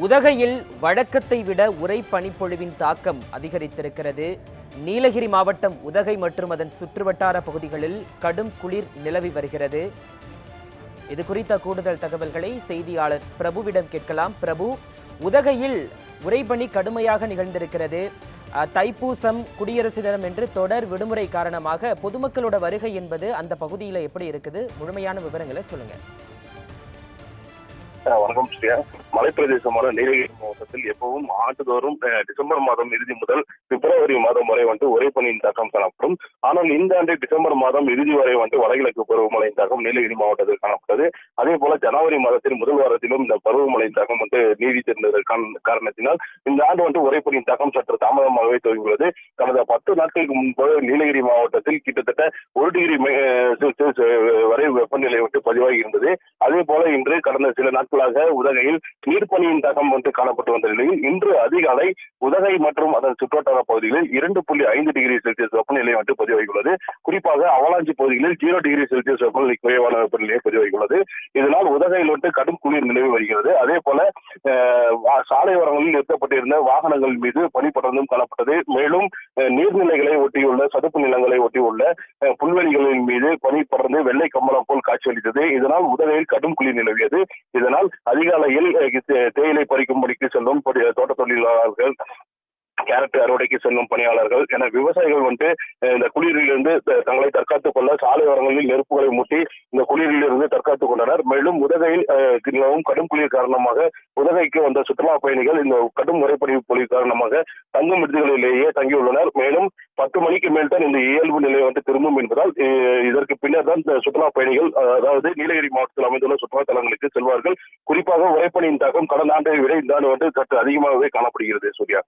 உதகையில் வழக்கத்தை விட உரை பனிப்பொழிவின் தாக்கம் அதிகரித்திருக்கிறது. நீலகிரி மாவட்டம் உதகை மற்றும் அதன் சுற்றுவட்டார பகுதிகளில் கடும் குளிர் நிலவி வருகிறது. இது குறித்த கூடுதல் தகவல்களை செய்தியாளர் பிரபுவிடம் கேட்கலாம். பிரபு உதகையில் உரைபணி கடுமையாக நிகழ்ந்திருக்கிறது. தைப்பூசம் குடியரசு தினம் என்று தொடர் விடுமுறை காரணமாக பொதுமக்களோட வருகை என்பது அந்த பகுதியில் எப்படி இருக்குது? முழுமையான விவரங்களை சொல்லுங்கள் வணக்கம் ஸ்ரீயா மலைப்பிரதேசமான நீலகிரி மாவட்டத்தில் எப்பவும் ஆண்டுதோறும் டிசம்பர் மாதம் இறுதி முதல் பிப்ரவரி மாதம் வரை வந்து உரைப்பனியின் தாக்கம் காணப்படும். ஆனால் இந்த ஆண்டு டிசம்பர் மாதம் இறுதி வரை வந்து வடகிழக்கு பருவமழையின் தாக்கம் நீலகிரி மாவட்டத்தில் காணப்பட்டது. அதே போல ஜனவரி மாதத்தின் முதல் வாரத்திலும் இந்த பருவமழையின் தாக்கம் வந்து நீடித்திருந்தது காரணத்தினால் இந்த ஆண்டு வந்து உரைப்பனியின் தாக்கம் சற்று தாமதமாகவே துவங்கியுள்ளது. கடந்த பத்து நாட்களுக்கு முன்பு நீலகிரி மாவட்டத்தில் கிட்டத்தட்ட ஒரு டிகிரி வரை வெப்பநிலை வந்து பதிவாகி இருந்தது. அதே போல இன்று கடந்த சில நாட்கள் நாட்களாக உதகையில் நீர்ப்பணியின் தாக்கம் வந்து காணப்பட்டு வந்த நிலையில் இன்று அதிகாலை உதகை மற்றும் அதன் சுற்றுவட்டார பகுதிகளில் இரண்டு புள்ளி ஐந்து டிகிரி செல்சியஸ் வெப்பநிலை வந்து பதிவாகியுள்ளது. குறிப்பாக அவலாஞ்சி பகுதிகளில் ஜீரோ டிகிரி செல்சியஸ் வெப்பநிலை குறைவான வெப்பநிலையை பதிவாகியுள்ளது. இதனால் உதகையில் வந்து கடும் குளிர் நிலவி வருகிறது. அதே போல வா- சாலையோரங்களில் நிறுத்தப்பட்டிருந்த வாகனங்கள் மீது பனி படர்ந்தும் காணப்பட்டது. மேலும் நீர்நிலைகளை ஒட்டியுள்ள சதுப்பு நிலங்களை ஒட்டியுள்ள புல்வெளிகளின் மீது பனி படர்ந்து வெள்ளை கம்பளம் போல் காட்சியளித்தது. இதனால் உதகையில் கடும் குளிர் நிலவியது. இதனால் அதிகாலையில் தேயிலை பறிக்கும்படிக்கு செல்லும் தோட்ட தொழிலாளர்கள் கேரட் அறுவடைக்கு செல்லும் பணியாளர்கள். என விவசாயிகள் வந்து இந்த குளிரிலிருந்து தங்களை தற்காத்துக் கொள்ள சாலை ஓரங்களில் நெருப்புகளை மூட்டி இந்த குளிரிலிருந்து தற்காத்துக் கொண்டனர். மேலும் உதகையில் நிலவும் கடும் குளிர் காரணமாக உதகைக்கு வந்த சுற்றுலா பயணிகள் இந்த கடும் முறைப்படி பொழிவு காரணமாக தங்கும் விடுதிகளிலேயே தங்கியுள்ளனர். மேலும் பத்து மணிக்கு மேல் தான் இந்த இயல்பு நிலை வந்து திரும்பும் என்பதால் இதற்கு பின்னர் தான் இந்த சுற்றுலா பயணிகள் அதாவது நீலகிரி மாவட்டத்தில் அமைந்துள்ள சுற்றுலா தலங்களுக்கு செல்வார்கள். குறிப்பாக உரைப்பணியின் தாக்கம் கடந்த ஆண்டை விட இந்த ஆண்டு வந்து சற்று அதிகமாகவே காணப்படுகிறது சூர்யா.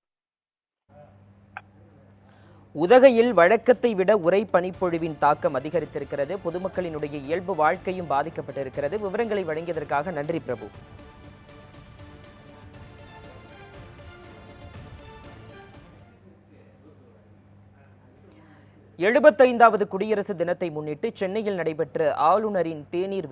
உதகையில் வழக்கத்தை விட உரை பனிப்பொழிவின் தாக்கம் அதிகரித்திருக்கிறது. பொதுமக்களினுடைய இயல்பு வாழ்க்கையும் பாதிக்கப்பட்டிருக்கிறது. விவரங்களை வழங்கியதற்காக நன்றி பிரபு. எழுபத்தைந்தாவது குடியரசு தினத்தை முன்னிட்டு சென்னையில் நடைபெற்ற ஆளுநரின் தேநீர்